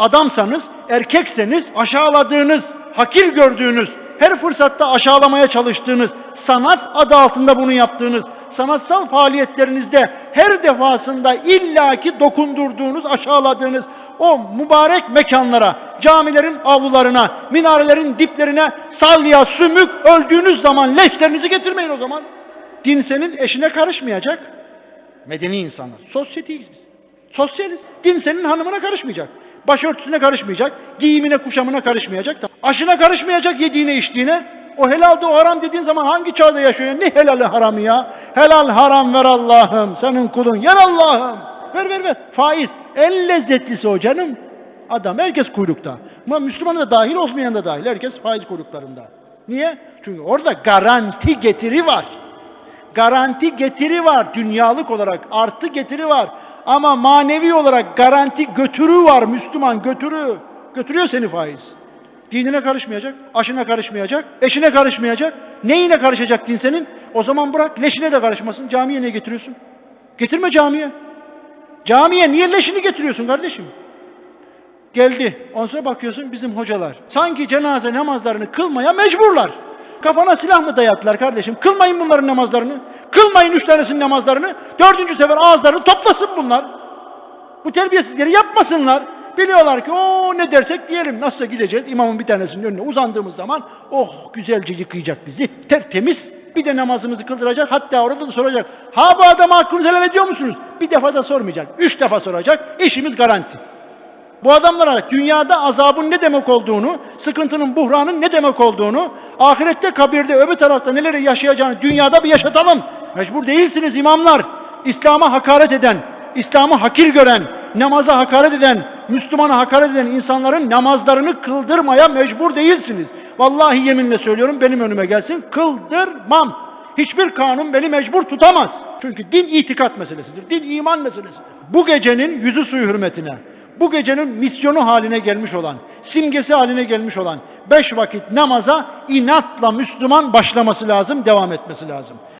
adamsanız, erkekseniz aşağıladığınız, hakir gördüğünüz, her fırsatta aşağılamaya çalıştığınız, sanat adı altında bunu yaptığınız, sanatsal faaliyetlerinizde her defasında illaki dokundurduğunuz, aşağıladığınız o mübarek mekanlara, camilerin avlularına, minarelerin diplerine salya, sümük öldüğünüz zaman leşlerinizi getirmeyin o zaman. Din senin eşine karışmayacak. Medeni insanlar. Sosyetiyiz biz. Sosyaliz. Din senin hanımına karışmayacak. Başörtüsüne karışmayacak. Giyimine, kuşamına karışmayacak. Aşına karışmayacak yediğine, içtiğine. O helal de o haram dediğin zaman hangi çağda yaşıyor? Ne helali haramı ya? Helal haram ver Allah'ım. Senin kulun. Yer Allah'ım. Ver ver ver. Faiz. En lezzetlisi o canım. Adam herkes kuyrukta. Ama Müslüman da dahil olmayan da dahil. Herkes faiz kuyruklarında. Niye? Çünkü orada garanti getiri var. Garanti getiri var dünyalık olarak. Artı getiri var. Ama manevi olarak garanti götürü var Müslüman götürü. Götürüyor seni faiz. Dinine karışmayacak, aşına karışmayacak, eşine karışmayacak. Neyine karışacak din senin? O zaman bırak leşine de karışmasın. Camiye ne getiriyorsun? Getirme camiye. Camiye niye leşini getiriyorsun kardeşim? Geldi. Sonra bakıyorsun bizim hocalar. Sanki cenaze namazlarını kılmaya mecburlar. Kafana silah mı dayattılar kardeşim? Kılmayın bunların namazlarını. Kılmayın üç tanesinin namazlarını. Dördüncü sefer ağızlarını toplasın bunlar. Bu terbiyesizleri yapmasınlar. Biliyorlar ki o ne dersek diyelim. Nasılsa gideceğiz imamın bir tanesinin önüne uzandığımız zaman oh güzelce yıkayacak bizi. Tertemiz. Bir de namazımızı kıldıracak. Hatta orada da soracak. Ha bu adama hakkınızı helal ediyor musunuz? Bir defa da sormayacak. Üç defa soracak. İşimiz garanti. Bu adamlara dünyada azabın ne demek olduğunu, sıkıntının, buhranın ne demek olduğunu, ahirette, kabirde, öbür tarafta neleri yaşayacağını dünyada bir yaşatalım. Mecbur değilsiniz imamlar. İslam'a hakaret eden, İslam'ı hakir gören, namaza hakaret eden, Müslümana hakaret eden insanların namazlarını kıldırmaya mecbur değilsiniz. Vallahi yeminle söylüyorum benim önüme gelsin kıldırmam. Hiçbir kanun beni mecbur tutamaz. Çünkü din itikat meselesidir. Din iman meselesidir. Bu gecenin yüzü suyu hürmetine, bu gecenin misyonu haline gelmiş olan, simgesi haline gelmiş olan beş vakit namaza inatla Müslüman başlaması lazım, devam etmesi lazım.